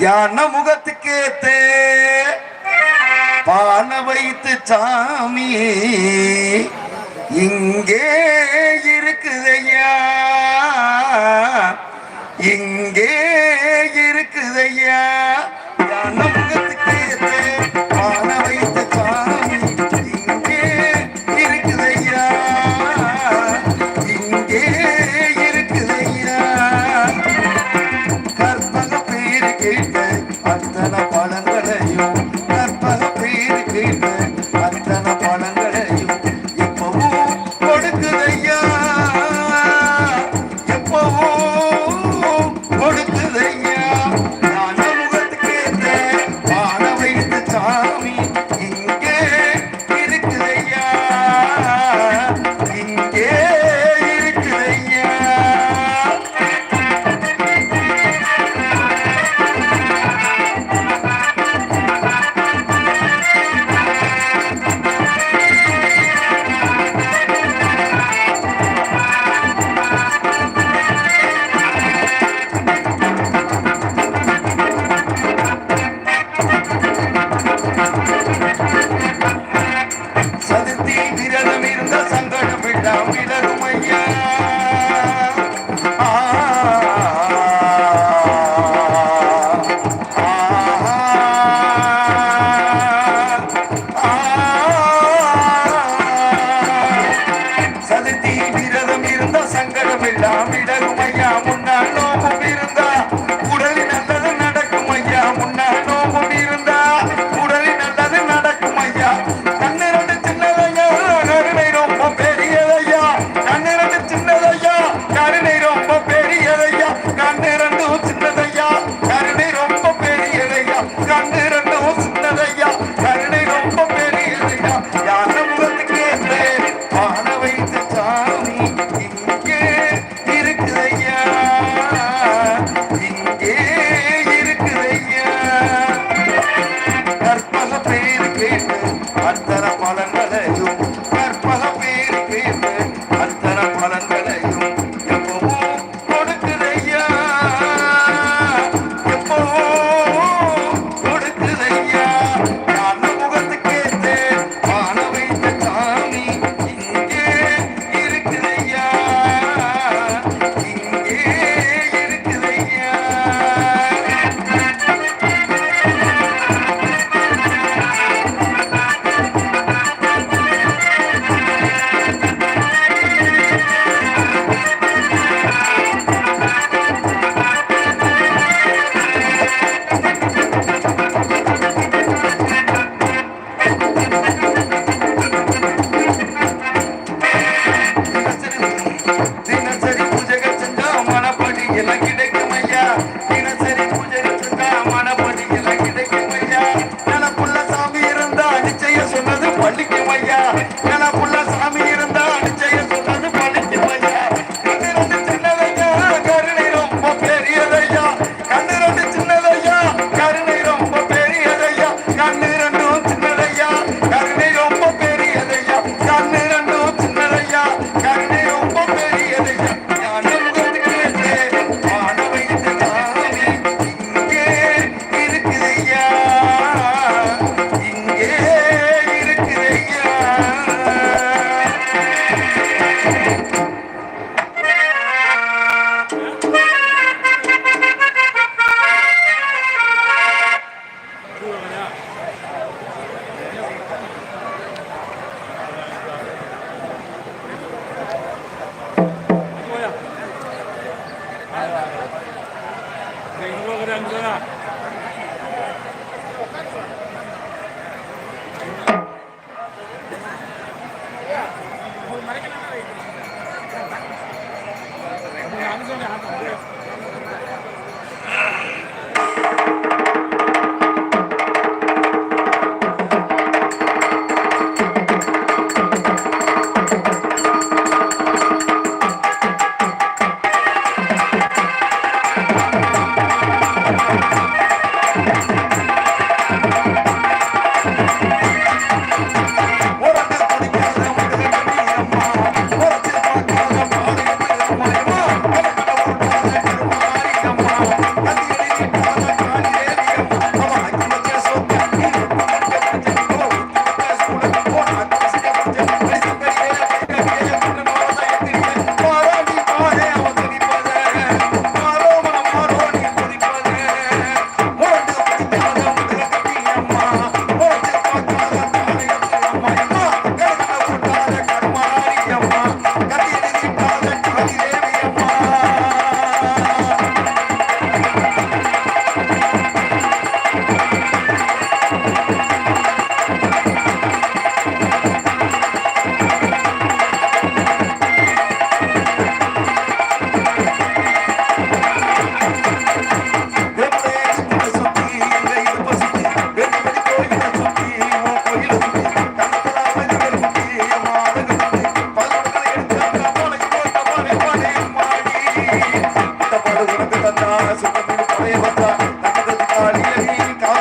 யான முகத்துக்கு பான வைத்து சாமி இங்கே இருக்குதையா. இங்கே இருக்குதையா. யான கேட்ட அத்தனை பழங்களையும் கற்ப பேரு Thank you. மறைக்கணும்